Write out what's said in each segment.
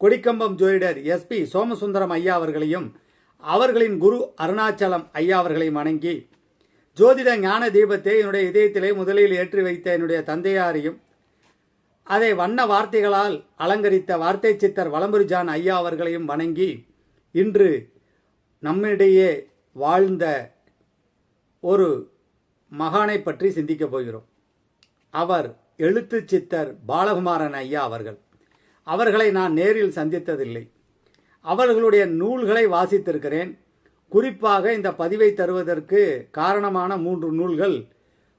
கொடிக்கம்பம் ஜோதிடர் எஸ்பி சோமசுந்தரம் ஐயா அவர்களையும் அவர்களின் குரு அருணாச்சலம் ஐயா அவர்களையும் வணங்கி ஜோதிட ஞான தீபத்தை என்னுடைய இதயத்திலே முதலில் ஏற்றி வைத்த என்னுடைய தந்தையாரையும் அதை வண்ண வார்த்தைகளால் அலங்கரித்த வார்த்தை சித்தர் வலம்புரிஜான் ஐயா அவர்களையும் வணங்கி இன்று நம்மிடையே வாழ்ந்த ஒரு மகானை பற்றி சிந்திக்கப் போகிறோம். அவர் எழுத்து சித்தர் பாலகுமாரன் ஐயா அவர்கள். அவர்களை நான் நேரில் சந்தித்ததில்லை. அவர்களுடைய நூல்களை வாசித்திருக்கிறேன். குறிப்பாக இந்த பதிவை தருவதற்கு காரணமான மூன்று நூல்கள்.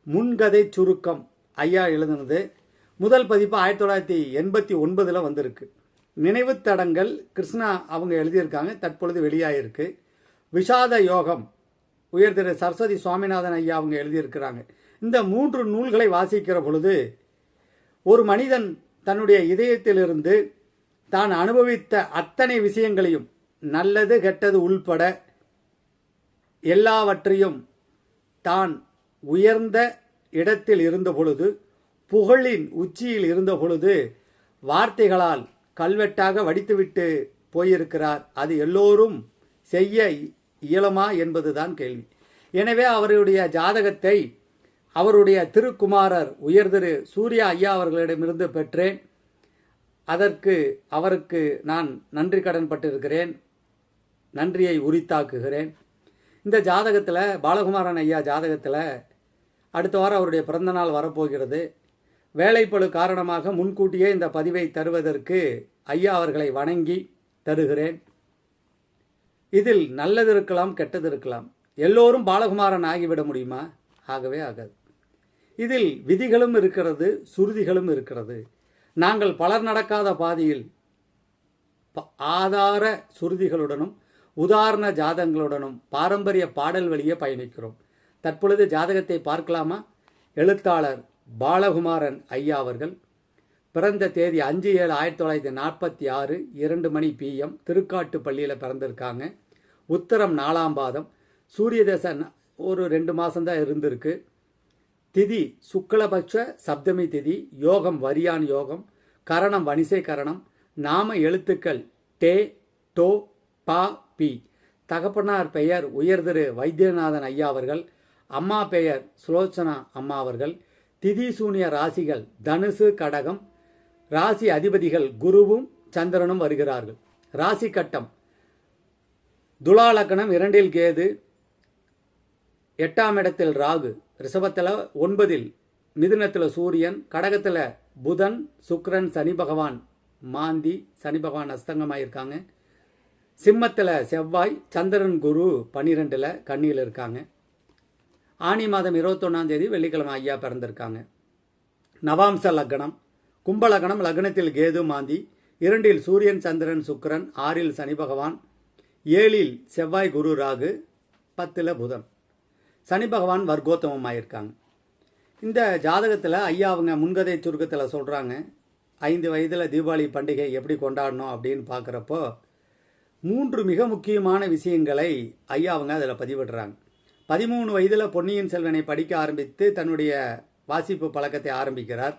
முன்கதை சுருக்கம். ஐயா எழுதினது. முதல் பதிப்பு ஆயிரத்தி தொள்ளாயிரத்தி எண்பத்தி ஒன்பதில் வந்திருக்கு. நினைவுத் தடங்கள் கிருஷ்ணா அவங்க எழுதியிருக்காங்க. தற்பொழுது வெளியாகிருக்கு விஷாத யோகம். உயர் திரு சரஸ்வதி சுவாமிநாதன் ஐயா அவங்க எழுதியிருக்கிறாங்க. இந்த மூன்று நூல்களை வாசிக்கிற பொழுது ஒரு மனிதன் தன்னுடைய இதயத்திலிருந்து தான் அனுபவித்த அத்தனை விஷயங்களையும் நல்லது கெட்டது உள்பட எல்லாவற்றையும் தான் உயர்ந்த இடத்தில் இருந்த பொழுது புகழின் உச்சியில் இருந்த பொழுது வார்த்தைகளால் கல்வெட்டாக வடித்துவிட்டு போயிருக்கிறார். அது எல்லோரும் செய்ய இயலுமா என்பதுதான் கேள்வி. எனவே அவருடைய ஜாதகத்தை அவருடைய திருக்குமாரர் உயர்திரு சூர்யா ஐயா அவர்களிடமிருந்து பெற்றேன். அதற்கு அவருக்கு நான் நன்றி கடன் பட்டிருக்கிறேன். நன்றியை உரித்தாக்குகிறேன். இந்த ஜாதகத்தில் பாலகுமாரன் ஐயா ஜாதகத்தில் அடுத்த வாரம் அவருடைய பிறந்தநாள் வரப்போகிறது. வேலைப்பழு காரணமாக முன்கூட்டியே இந்த பதிவை தருவதற்கு ஐயா அவர்களை வணங்கி தருகிறேன். இதில் நல்லது இருக்கலாம் கெட்டது இருக்கலாம். எல்லோரும் பாலகுமாரன் ஆகிவிட முடியுமா? ஆகவே ஆகாது. இதில் விதிகளும் இருக்கிறது சுருதிகளும் இருக்கிறது. நாங்கள் பலர் நடக்காத பாதையில் ப- ஆதார சுருதிகளுடனும் உதாரண ஜாதகங்களுடனும் பாரம்பரிய பாடல் வழியே பயணிக்கிறோம். தற்பொழுது ஜாதகத்தை பார்க்கலாமா? எழுத்தாளர் பாலகுமாரன் ஐயா அவர்கள் பிறந்த தேதி அஞ்சு ஏழு ஆயிரத்தி தொள்ளாயிரத்தி நாற்பத்தி ஆறு இரண்டு மணி பிஎம் திருக்காட்டு பள்ளியில் பிறந்திருக்காங்க. உத்தரம் நாலாம் பாதம் சூரிய தசை ஒரு ரெண்டு மாதம்தான் இருந்திருக்கு. திதி சுக்லபட்ச சப்தமி திதி யோகம் வரியான் யோகம் கரணம் வணிசை கரணம் நாம எழுத்துக்கள் டே டோ பா பி. தகப்பனார் பெயர் உயர்திரு வைத்தியநாதன் ஐயா அவர்கள் அம்மா பெயர் சுலோச்சனா அம்மா அவர்கள் திதி சூனிய ராசிகள் தனுசு கடகம் ராசி அதிபதிகள் குருவும் சந்திரனும் வருகிறார்கள். ராசி கட்டம். துலாலக்கணம் இரண்டில் கேது எட்டாம் இடத்தில் ராகு. ரிஷபத்தில் ஒன்பதில் மிதுனத்தில் சூரியன் கடகத்தில் புதன் சுக்ரன் சனி பகவான் மாந்தி சனி பகவான் அஸ்தங்கமாயிருக்காங்க. சிம்மத்தில் செவ்வாய் சந்திரன் குரு பன்னிரெண்டில் கன்னியில் இருக்காங்க. ஆனி மாதம் இருபத்தொன்னாம் தேதி வெள்ளிக்கிழமை ஐயா பிறந்திருக்காங்க. நவாம்ச லக்னம் கும்ப லக்னம் லக்னத்தில் கேது மாந்தி இரண்டில் சூரியன் சந்திரன் சுக்கரன் ஆறில் சனி பகவான் ஏழில் செவ்வாய் குரு ராகு பத்தில் புதன். சனி பகவான் வர்க்கோத்தமம் ஆகியிருக்காங்க இந்த ஜாதகத்தில் ஐயா அவங்க முன்கதை சுருக்கத்தில் சொல்கிறாங்க ஐந்து வயதில் தீபாவளி பண்டிகை எப்படி கொண்டாடணும் அப்படின்னு பார்க்குறப்போ மூன்று மிக முக்கியமான விஷயங்களை ஐயா அவங்க அதில் பதிவிடுறாங்க. பதிமூணு வயதில் பொன்னியின் செல்வனை படிக்க ஆரம்பித்து தன்னுடைய வாசிப்பு பழக்கத்தை ஆரம்பிக்கிறார்.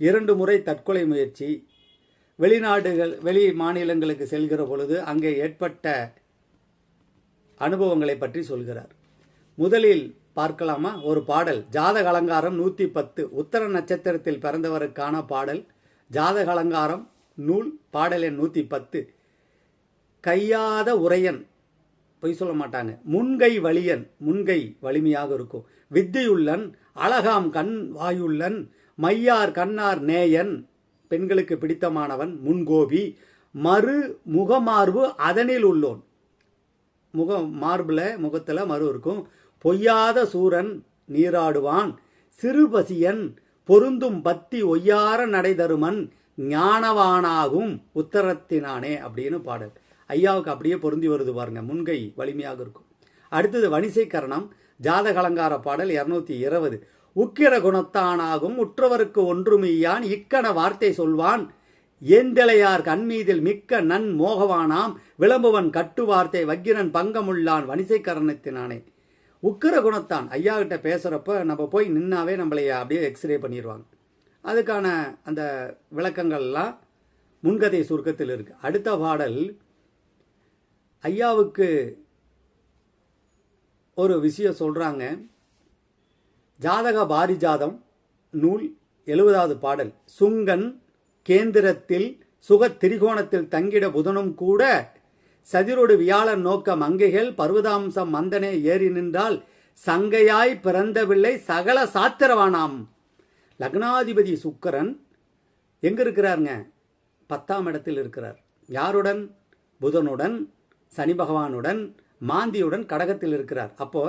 இரண்டு முறை தற்கொலை முயற்சி. வெளிநாடுகள் வெளி மாநிலங்களுக்கு செல்கிற பொழுது அங்கே ஏற்பட்ட அனுபவங்களை பற்றி சொல்கிறார். முதலில் பார்க்கலாமா? ஒரு பாடல். ஜாதக அலங்காரம் நூற்றி பத்து உத்தர நட்சத்திரத்தில் பிறந்தவருக்கான பாடல். ஜாதக அலங்காரம் நூல். பாடல் எண் நூற்றி பத்து கையாத உரையன். பொய் சொல்ல மாட்டாங்க. முன்கை வலியன். முன்கை வலிமையாக இருக்கும். வித்தியுள்ளன். அழகாம் கண் வாயுள்ளன். மையார் கண்ணார் நேயன். பெண்களுக்கு பிடித்தமானவன். முன்கோபி. மறு முகமார்பு அதனில் உள்ளோன். முகம் மார்பில் முகத்தில் மறு இருக்கும். பொய்யாத சூரன் நீராடுவான். சிறுபசியன் பொருந்தும் பத்தி ஒய்யார நடைதருமன் ஞானவானாகும் உத்தரத்தினானே அப்படின்னு பாடல். ஐயாவுக்கு அப்படியே பொருந்தி வருது பாருங்க முன்கை வலிமையாக இருக்கும். அடுத்தது வணிசை கரணம் ஜாதக பாடல் இருநூத்தி இருபது. உக்கிர குணத்தானாகும் உற்றவருக்கு ஒன்றுமையான் இக்கண வார்த்தை சொல்வான். ஏந்தலையார் கண்மீதில் மிக்க நன் மோகவானாம் விளம்புவன் கட்டு வார்த்தை வக்கிரன் பங்கமுள்ளான் வணிசைக்கரணத்தினானே. உக்கிர குணத்தான் ஐயா கிட்ட பேசுகிறப்ப நம்ம போய் நின்னாவே நம்மளை அப்படியே எக்ஸ்ரே பண்ணிடுவாங்க அதுக்கான அந்த விளக்கங்கள்லாம் முன்கதை சுருக்கத்தில் இருக்கு. அடுத்த பாடல் ஐயாவுக்கு ஒரு விஷயம் சொல்கிறாங்க ஜாதக பாரிஜாதம் நூல் எழுபதாவது பாடல். சுங்கன் கேந்திரத்தில் சுக திரிகோணத்தில் தங்கிட புதனும் கூட சதிரொடு வியாழன் நோக்க மங்கைகள் பர்வதாம்சம் மந்தனே ஏறி நின்றால் சங்கையாய் பிறந்தவில்லை சகல சாத்திரவானாம். லக்னாதிபதி சுக்கரன் எங்க இருக்கிறாருங்க பத்தாம் இடத்தில் இருக்கிறார். யாருடன்? புதனுடன் சனி பகவானுடன் மாந்தியுடன் கடகத்தில் இருக்கிறார். அப்போ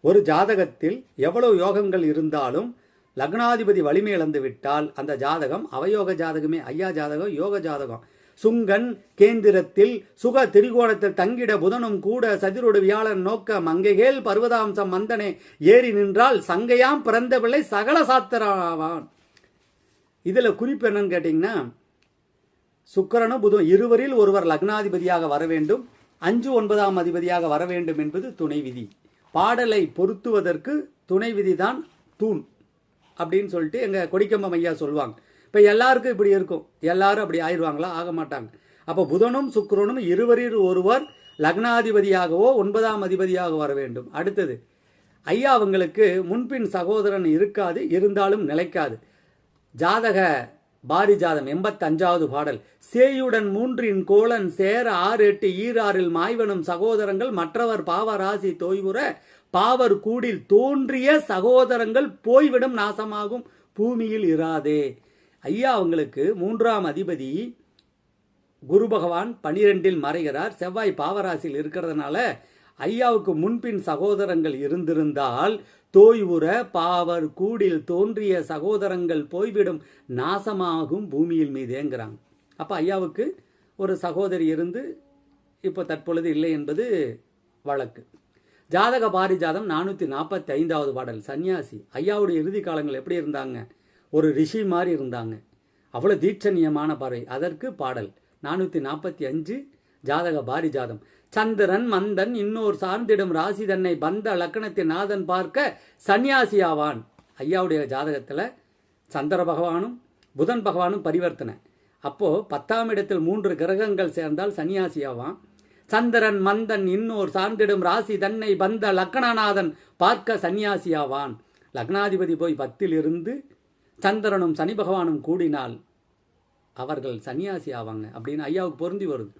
ஒரு ஜாதகத்தில் எவ்வளவு யோகங்கள் இருந்தாலும் லக்னாதிபதி வலிமை இழந்து விட்டால் அந்த ஜாதகம் அவயோக ஜாதகமே ஐயா ஜாதகம் யோக ஜாதகம். சுங்கன் கேந்திரத்தில் சுக திரிகோணத்தில் தங்கிட புதனும் கூட சதிரோடு வியாழன் நோக்க மங்கைகேல் பர்வதாம்சம் மந்தனே ஏறி நின்றால் சங்கையாம் பிறந்த பிள்ளை சகல சாத்திராவான். இதுல குறிப்பு என்னன்னு கேட்டீங்கன்னா சுக்கரனும் புதன் இருவரில் ஒருவர் லக்னாதிபதியாக வர வேண்டும். அஞ்சு ஒன்பதாம் அதிபதியாக வர வேண்டும் என்பது துணை விதி. பாடலை பொருத்துவதற்கு துணை விதி தான் தூண் அப்படின்னு சொல்லிட்டு எங்க கொடிக்கம்பம் ஐயா சொல்லுவாங்க. இப்போ எல்லாருக்கும் இப்படி இருக்கும். எல்லாரும் அப்படி ஆயிடுவாங்களா? ஆக மாட்டாங்க. அப்போ புதனும் சுக்கரனும் இருவரில் ஒருவர் லக்னாதிபதியாகவோ ஒன்பதாம் அதிபதியாக வர வேண்டும். அடுத்தது ஐயா அவங்களுக்கு முன்பின் சகோதரன் இருக்காது இருந்தாலும் நிலைக்காது. ஜாதக பாரிஜாதம் எண்பத்தஞ்சாவது பாடல். சேயுடன் மூன்றின் கோலன் சேர ஆறு எட்டு ஈராறில் மாய்வனும் சகோதரங்கள் மற்றவர் பாவராசி தோய்வுற பாவர் கூடில் தோன்றிய சகோதரங்கள் போய்விடும் நாசமாகும் பூமியில் இராதே. ஐயா அவங்களுக்கு மூன்றாம் அதிபதி குரு பகவான் பனிரெண்டில் மறைகிறார். செவ்வாய் பாவராசியில் இருக்கிறதுனால ஐயாவுக்கு முன்பின் சகோதரங்கள் இருந்திருந்தால் தோய்வுற பாவர் கூடில் தோன்றிய சகோதரங்கள் போய்விடும். நாசமாகும் பூமியில் மீதேங்கிறாங்க. அப்போ ஐயாவுக்கு ஒரு சகோதரி இருந்து இப்போ தற்பொழுது இல்லை என்பது வழக்கு. ஜாதக பாரிஜாதம் நானூற்றி நாற்பத்தி ஐந்தாவது பாடல் சன்னியாசி ஐயாவுடைய இறுதி காலங்கள் எப்படி இருந்தாங்க? ஒரு ரிஷி மாதிரி இருந்தாங்க. அவ்வளோ தீட்சணியமான பார்வை அதற்கு பாடல். நானூற்றி நாற்பத்தி அஞ்சு ஜாதக பாரிஜாதம். சந்திரன் மந்தன் இன்னொரு சார்ந்திடும் ராசி தன்னை பந்த லக்கணத்தின் நாதன் பார்க்க சன்னியாசியாவான் ஐயாவுடைய ஜாதகத்தில் சந்திர பகவானும் புதன் பகவானும் பரிவர்த்தனை. அப்போது பத்தாம் இடத்தில் மூன்று கிரகங்கள் சேர்ந்தால் சன்னியாசியாவான் சந்திரன் மந்தன் இன்னோர் சார்ந்திடும் ராசி தன்னை பந்த லக்னநாதன் பார்க்க சன்னியாசியாவான் லக்னாதிபதி போய் பத்தில் இருந்து சந்திரனும் சனி பகவானும் கூடினால் அவர்கள் சன்னியாசி ஆவாங்க அப்படின்னு ஐயாவுக்கு பொருந்தி வருது.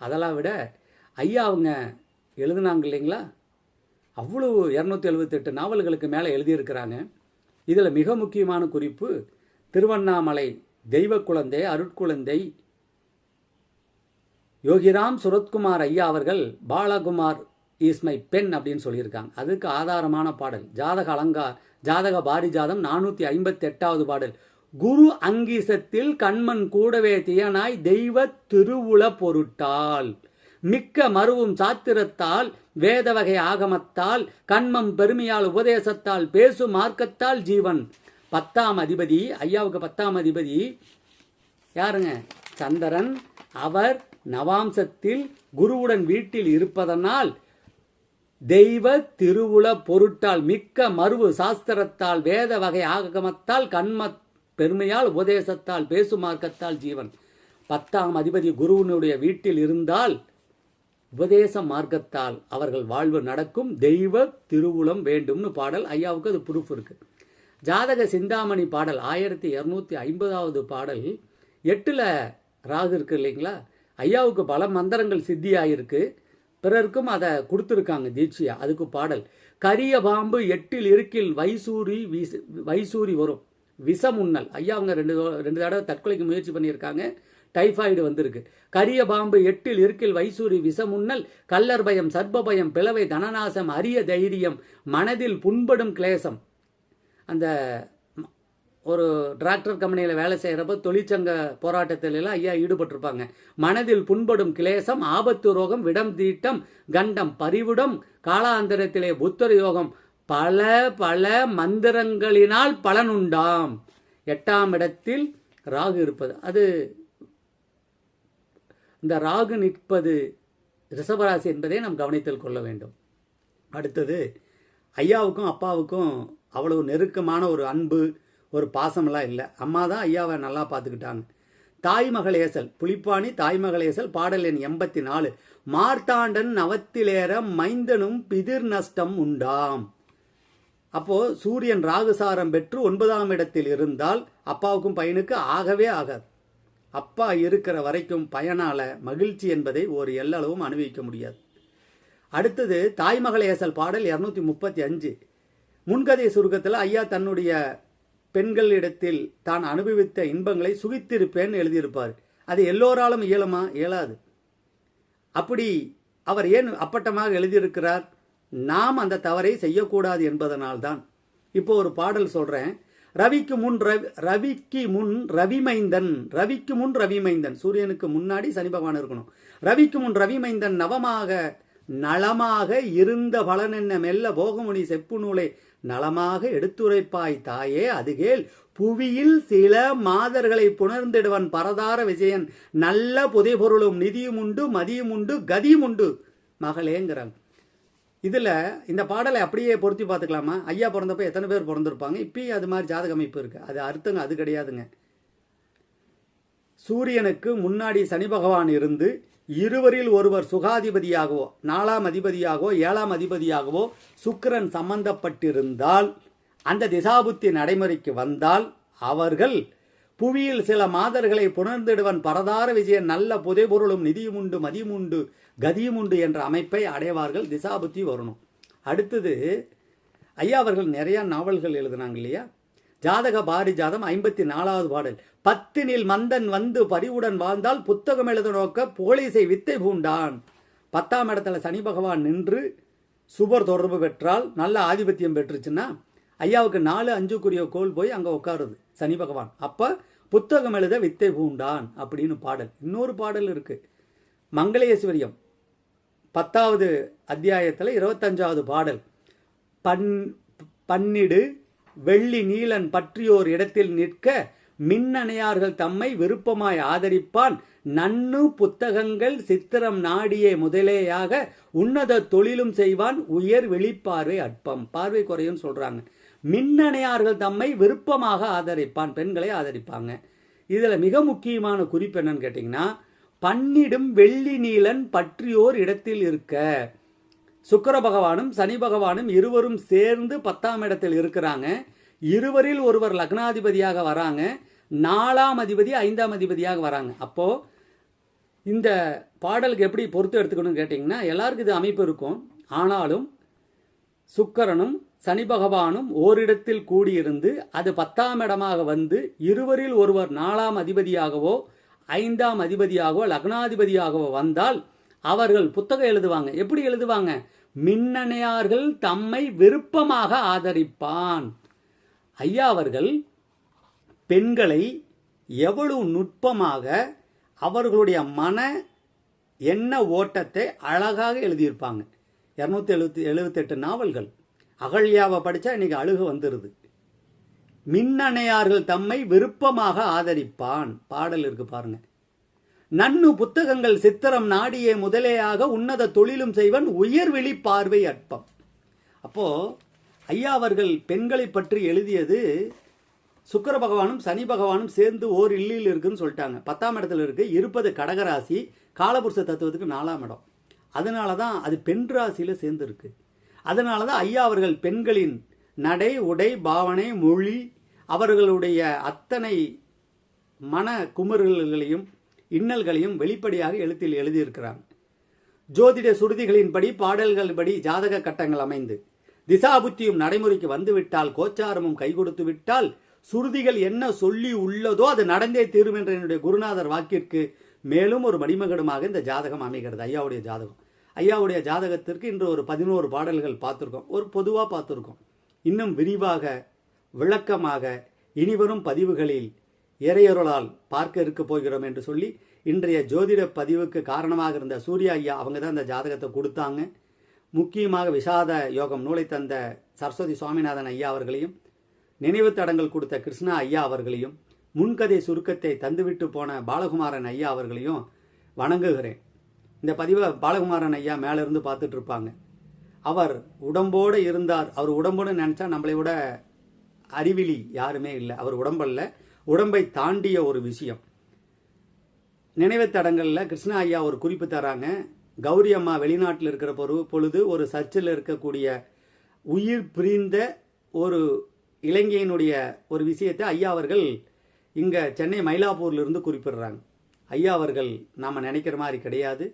அதெல்லாம் விட ஐயா அவங்க எழுதுனாங்க இல்லைங்களா? அவ்வளவு இரநூத்தி எழுபத்தெட்டு நாவல்களுக்கு மேலே எழுதியிருக்கிறாங்க. இதில் மிக முக்கியமான குறிப்பு திருவண்ணாமலை தெய்வ குழந்தை அருட்குழந்தை யோகிராம் சுரத்குமார் ஐயா அவர்கள் பாலகுமார் இஸ் மை பெண் அப்படின்னு சொல்லியிருக்காங்க. அதுக்கு ஆதாரமான பாடல். ஜாதக அலங்கா ஜாதக பாரிஜாதம் நானூற்றி ஐம்பத்தி எட்டாவது பாடல். குரு அங்கீசத்தில் கண்மன் கூடவே தியனாய் தெய்வ திருவுள பொருட்டால். மிக்க மருவும் சாத்திரத்தால் வேத வகை ஆகமத்தால் கண்மம் பெருமையால் உபதேசத்தால் பேசும் மார்க்கத்தால் ஜீவன். பத்தாம் அதிபதி ஐயாவுக்கு பத்தாம் அதிபதி யாருங்க? சந்திரன் அவர் நவாம்சத்தில் குருவுடன் வீட்டில் இருப்பதனால் தெய்வ திருவுள பொருட்டால் மிக்க மறுவு சாஸ்திரத்தால் வேத வகை ஆகமத்தால் கண்ம பெருமையால் உபதேசத்தால் பேசு மார்க்கத்தால் ஜீவன். பத்தாம் அதிபதி குருவனுடைய வீட்டில் இருந்தால் உபதேச மார்க்கத்தால் அவர்கள் வாழ்வு நடக்கும். தெய்வ திருவுளம் வேண்டும்னு பாடல். ஐயாவுக்கு அது ப்ரூஃப் இருக்கு. ஜாதக சிந்தாமணி பாடல் ஆயிரத்தி இரநூத்தி ஐம்பதாவது பாடல். எட்டுல ராகு இருக்கு இல்லைங்களா? ஐயாவுக்கு பல மந்திரங்கள் சித்தியாயிருக்கு. பிறருக்கும் அதை கொடுத்துருக்காங்க தீட்சியா அதுக்கு பாடல். கரிய பாம்பு எட்டில் இருக்கில் வைசூரி விச வைசூரி வரும். விஷமுன்னல் ஐயா அவங்க ரெண்டு ரெண்டு தடவை தற்கொலைக்கு முயற்சி பண்ணியிருக்காங்க. டைஃபாய்டு வந்திருக்கு. கரிய பாம்பு எட்டில் இருக்கில் வைசூரி விஷமுன்னல் கல்லர் பயம் சர்ப பயம் பிளவை தனநாசம் அரிய தைரியம் மனதில் புண்படும் கிளேசம். அந்த ஒரு டிராக்டர் கம்பெனியில் வேலை செய்கிறப்ப தொழிற்சங்க போராட்டத்தில் எல்லாம் ஐயா ஈடுபட்டிருப்பாங்க. மனதில் புண்படும் கிளேசம் ஆபத்து ரோகம் விடம் தீட்டம் கண்டம் பரிவிடம் காலாந்தரத்திலே புத்தர் யோகம் பல பல மந்திரங்களினால் பலனுண்டாம் எட்டாம் இடத்தில் ராகு இருப்பது. அது இந்த ராகு நிற்பது ரிஷபராசி என்பதை நாம் கவனித்தில் கொள்ள வேண்டும். அடுத்தது ஐயாவுக்கும் அப்பாவுக்கும் அவ்வளவு நெருக்கமான ஒரு அன்பு ஒரு பாசமெல்லாம் இல்லை. அம்மா தான் ஐயாவை நல்லா பார்த்துக்கிட்டாங்க. தாய்மகளேசல் புலிப்பாணி தாய்மகளேசல் பாடல் எண் எண்பத்தி நாலு மார்த்தாண்டன் நவத்திலேற மைந்தனும் பிதிர் நஷ்டம் உண்டாம். அப்போ சூரியன் ராகுசாரம் பெற்று ஒன்பதாம் இடத்தில் இருந்தால் அப்பாவுக்கும் பையனுக்கு ஆகவே ஆகாது. அப்பா இருக்கிற வரைக்கும் பயனால மகிழ்ச்சி என்பதை ஒரு எல்லளவும் அனுபவிக்க முடியாது. அடுத்தது தாய்மகளேசல் பாடல் இரநூத்தி முப்பத்தி அஞ்சு. முன்கதை சுருக்கத்தில் ஐயா தன்னுடைய பெண்களிடத்தில் தான் அனுபவித்த இன்பங்களை சுகித்திருப்பேன் எழுதியிருப்பார். அது எல்லோராலும் இயலுமா? இயலாது. அப்படி அவர் ஏன் அப்பட்டமாக எழுதியிருக்கிறார்? நாம் அந்த தவறை செய்யக்கூடாது என்பதனால்தான். இப்போ ஒரு பாடல் சொல்றேன். ரவிக்கு முன் ரவி ரவிக்கு முன் ரவிமைந்தன் ரவிக்கு முன் ரவிமைந்தன். சூரியனுக்கு முன்னாடி சனி பகவான் இருக்கணும். ரவிக்கு முன் ரவிமைந்தன் நவமாக நலமாக இருந்த பலன் என்ன? மெல்ல போகமுனி செப்பு நூலை நலமாக எடுத்துரைப்பாய் தாயே அதுகேல் புவியில் சில மாதர்களை புணர்ந்திடுவன் பரதார விஜயன். நல்ல புதைபொருளும் நிதியும் உண்டு மதியும் உண்டு கதியும் உண்டு மகளேங்கிறாங்க இதில் இந்த பாடலை அப்படியே பொருத்தி பார்த்துக்கலாமா? ஐயா பிறந்தப்ப எத்தனை பேர் பிறந்திருப்பாங்க? இப்பயும் அது மாதிரி ஜாதக அமைப்பு இருக்கு. அது அர்த்தங்க அது கிடையாதுங்க. சூரியனுக்கு முன்னாடி சனி பகவான் இருந்து இருவரில் ஒருவர் சுகாதிபதியாகவோ நாலாம் அதிபதியாகவோ ஏழாம் அதிபதியாகவோ சுக்கிரன் சம்பந்தப்பட்டிருந்தால் அந்த திசாபுத்தி நடைமுறைக்கு வந்தால் அவர்கள் புவியில் சில மாதர்களை புணர்ந்திடுவன் பரதார விஜயன் நல்ல புதைபொருளும் நிதியும் உண்டு மதியும் உண்டு கதியும் உண்டு என்ற அமைப்பை அடைவார்கள் திசாபுத்தி வரணும். அடுத்தது ஐயா அவர்கள் நிறையா நாவல்கள் எழுதினாங்க இல்லையா? ஜாதக பாரிஜாதம் ஐம்பத்தி நாலாவது பாடல். பத்தினில் மந்தன் வந்து பரிவுடன் வாழ்ந்தால் புத்தகம் எழுத நோக்க போலீசை வித்தை பூண்டான். பத்தாம் இடத்துல சனி பகவான் நின்று சுபர் தொடர்பு பெற்றால் நல்ல ஆதிபத்தியம் பெற்றுச்சுன்னா ஐயாவுக்கு நாலு அஞ்சுக்குரிய கோல் போய் அங்கே உட்காருது சனி பகவான். அப்போ புத்தகம் எழுத வித்தை பூண்டான் அப்படின்னு பாடல். இன்னொரு பாடல் இருக்கு. மங்களேஸ்வரியம். பத்தாவது அத்தியாயத்தில் இருபத்தஞ்சாவது பாடல். பன் பன்னிடு வெள்ளி நீலன் பற்றியோர் இடத்தில் நிற்க மின்னணையார்கள் தம்மை விருப்பமாய் ஆதரிப்பான். நன்னு புத்தகங்கள் சித்திரம் நாடியே முதலேயாக உன்னத தொழிலும் செய்வான். உயர் வெளிப்பார்வை அற்பம். பார்வை குறையும் சொல்றாங்க. மின்னணையார்கள் தம்மை விருப்பமாக ஆதரிப்பான். பெண்களை ஆதரிப்பாங்க. இதுல மிக முக்கியமான குறிப்பு என்னன்னு கேட்டீங்கன்னா பன்னிடும் வெள்ளி நீலன் பற்றியோர் இடத்தில் இருக்க. சுக்கர பகவானும் சனி பகவானும் இருவரும் சேர்ந்து பத்தாம் இடத்தில் இருக்கிறாங்க. இருவரில் ஒருவர் லக்னாதிபதியாக வராங்க. நாலாம் அதிபதி ஐந்தாம் அதிபதியாக வராங்க. அப்போ இந்த பாடலுக்கு எப்படி பொறுத்து எடுத்துக்கணும்னு கேட்டிங்கன்னா எல்லாருக்கும் இது அமைப்பு இருக்கும். ஆனாலும் சுக்கரனும் சனி பகவானும் ஓரிடத்தில் கூடியிருந்து அது பத்தாம் இடமாக வந்து இருவரில் ஒருவர் நாலாம் அதிபதியாகவோ ஐந்தாம் அதிபதியாகவோ லக்னாதிபதியாகவோ வந்தால் அவர்கள் புத்தகம் எழுதுவாங்க. எப்படி எழுதுவாங்க? மின்னணையார்கள் தம்மை விருப்பமாக ஆதரிப்பான். ஐயா அவர்கள் பெண்களை எவ்வளவு நுட்பமாக அவர்களுடைய மன எண்ண ஓட்டத்தை அழகாக எழுதியிருப்பாங்க. இரநூத்தி எழுபத்தி எழுபத்தெட்டு நாவல்கள். அகழ்யாவை படித்தா இன்னைக்கு அழுக வந்துடுது மின்னணையார்கள் தம்மை விருப்பமாக ஆதரிப்பான். பாடல் இருக்கு பாருங்கள் நன்னு புத்தகங்கள் சித்திரம் நாடியே முதலேயாக உன்னத தொழிலும் செய்வன் உயர்வெளி பார்வை அற்பம். அப்போ ஐயா அவர்கள் பெண்களை பற்றி எழுதியது சுக்கர பகவானும் சனி பகவானும் சேர்ந்து ஓர் இல்லில் இருக்குன்னு சொல்லிட்டாங்க. பத்தாம் இடத்துல இருக்கு இருப்பது கடகராசி காலபுருஷ தத்துவத்துக்கு நாலாம் இடம். அதனால தான் அது பெண் ராசியில் சேர்ந்துருக்கு. அதனால தான் ஐயா அவர்கள் பெண்களின் நடை உடை பாவனை மொழி அவர்களுடைய அத்தனை மன குமுறல்களையும் இன்னல்களையும் வெளிப்படையாக எழுத்தில் எழுதியிருக்கிறாங்க ஜோதிட சுருதிகளின்படி பாடல்கள்படி ஜாதக கட்டங்கள் அமைந்து திசாபுத்தியும் நடைமுறைக்கு வந்துவிட்டால் கோச்சாரமும் கை கொடுத்து விட்டால் சுருதிகள் என்ன சொல்லி உள்ளதோ அது நடந்தே தீரும் என்ற என்னுடைய குருநாதர் வாக்கிற்கு மேலும் ஒரு மடிமகடுமாக இந்த ஜாதகம் அமைகிறது ஐயாவுடைய ஜாதகம். ஐயாவுடைய ஜாதகத்திற்கு இன்று ஒரு பதினோரு பாடல்கள் பார்த்துருக்கோம். ஒரு பொதுவாக பார்த்துருக்கோம். இன்னும் விரிவாக விளக்கமாக இனிவரும் பதிவுகளில் இறையொருளால் பார்க்க இருக்க போகிறோம் என்று சொல்லி இன்றைய ஜோதிட பதிவுக்கு காரணமாக இருந்த சூர்யா ஐயா அவங்க தான் இந்த ஜாதகத்தை கொடுத்தாங்க. முக்கியமாக விஷாத யோகம் நூலை தந்த சரஸ்வதி சுவாமிநாதன் ஐயா அவர்களையும் நினைவு தடங்கள் கொடுத்த கிருஷ்ணா ஐயா அவர்களையும் முன்கதை சுருக்கத்தை தந்துவிட்டு போன பாலகுமாரன் ஐயா அவர்களையும் வணங்குகிறேன். இந்த பதிவை பாலகுமாரன் ஐயா மேல இருந்து பார்த்துட்டு இருப்பாங்க. அவர் உடம்போடு இருந்தார். அவர் உடம்போடு நினச்சா நம்மளை விட அறிவிலி யாருமே இல்லை. அவர் உடம்பல்ல. உடம்பை தாண்டிய ஒரு விஷயம். நினைவு தடங்களில் கிருஷ்ணா ஐயா ஒரு குறிப்பு தராங்க. கௌரி அம்மா வெளிநாட்டில் இருக்கிற பொரு பொழுது ஒரு சர்ச்சில் இருக்கக்கூடிய உயிர் பிரிந்த ஒரு இலங்கையினுடைய ஒரு விஷயத்தை ஐயா அவர்கள் இங்கே சென்னை மயிலாப்பூர்ல இருந்து குறிப்பிடுறாங்க. ஐயா அவர்கள் நாம் நினைக்கிற மாதிரி கிடையாது.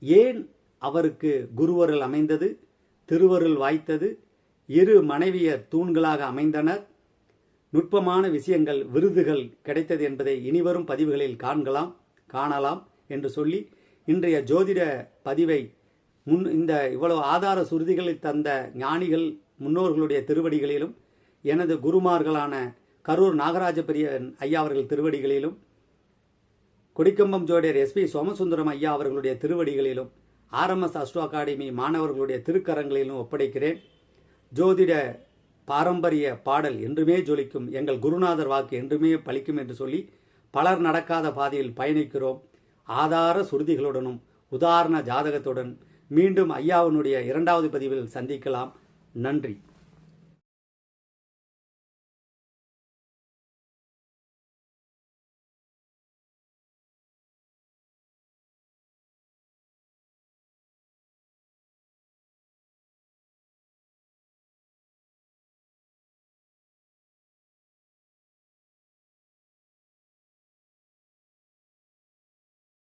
ஏன் அவருக்கு குருவருள் அமைந்தது திருவருள் வாய்த்தது இரு மனைவியர் தூண்களாக அமைந்தனர் நுட்பமான விஷயங்கள் விருதுகள் கிடைத்தது என்பதை இனிவரும் பதிவுகளில் காண்கலாம் காணலாம் என்று சொல்லி இன்றைய ஜோதிட பதிவை முன் இந்த இவ்வளவு ஆதார சுருதிகளை தந்த ஞானிகள் முன்னோர்களுடைய திருவடிகளிலும் எனது குருமார்களான கரூர் நாகராஜ பெரியன் ஐயா அவர்கள் திருவடிகளிலும் கொடிக்கம்பம் ஜோடியர் எஸ்பி சோமசுந்தரம் ஐயா அவர்களுடைய திருவடிகளிலும் ஆர்எம்எஸ் அஸ்ட்ரோ அகாடமி மாணவர்களுடைய திருக்கரங்களிலும் ஒப்படைக்கிறேன். ஜோதிட பாரம்பரிய பாடல் என்றுமே ஜொலிக்கும். எங்கள் குருநாதர் வாக்கு என்றுமே பலிக்கும் என்று சொல்லி பலர் நடக்காத பாதையில் பயணிக்கிறோம். ஆதார சுருதிகளுடனும் உதாரண ஜாதகத்துடன் மீண்டும் ஐயாவினுடைய இரண்டாவது பதிவில் சந்திக்கலாம். நன்றி.